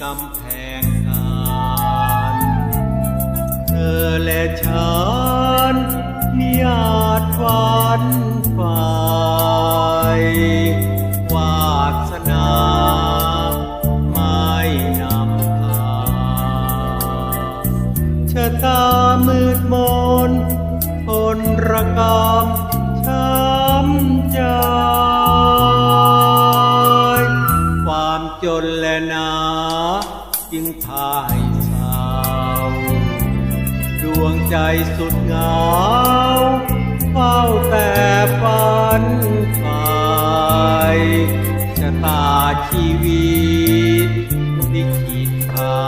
กำแพงกานเธอและฉันนิยาดฝันฝ่ายวาสนาไม่นำพาชะตามืดมนทนระกำ งใจสุดเหงาเฝ้าแต่ฝันไฟชะตาชีวิตลิขิตพา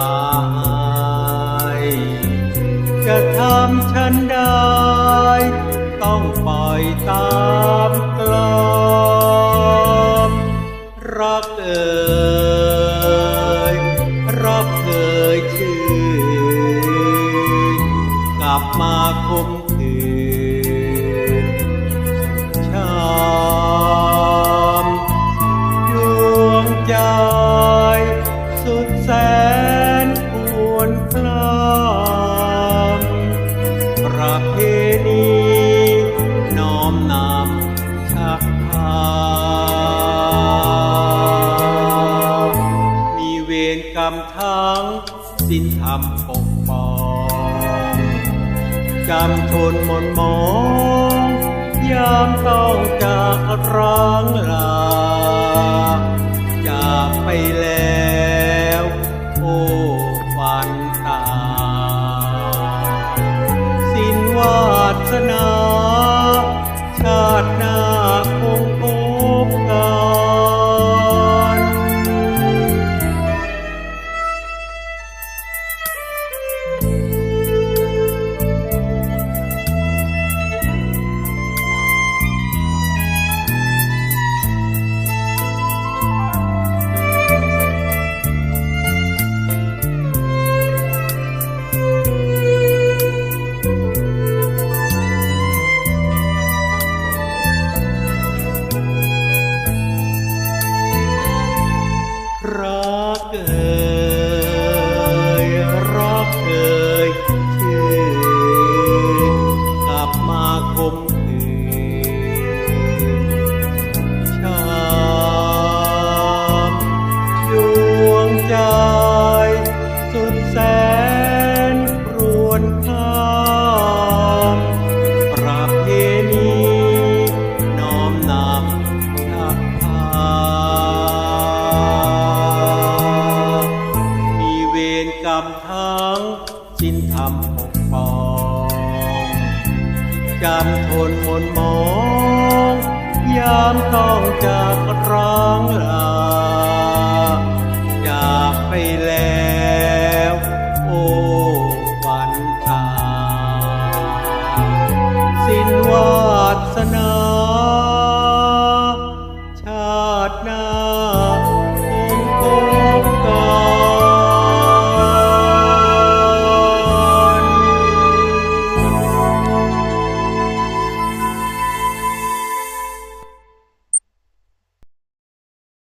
ยจะทำฉันได้ ต้องปล่อยตามกลอมรักเอ่ยรักเอ่ยชื่นกลับ มาคมคืนช้ำดวงใจสุดแสนควรคลำประเพณีน้อมนำชักพามีเวรกรรมทั้งสิ้นธรรมปกป้อง จำทนมนมอง ยามต้องจากร้างลา มาคมคืนช้ำดวงใจสุดแสนรวนข้ามประเพณีน้อมนำชักพามีเวรกรรมทั้งสิ้นธรรมปกป้อง จำทนมนมอง ยามต้องจากร้างลา จากไปแล้ว โอ้ฝันตา สิ้นวาสนา ชาตินา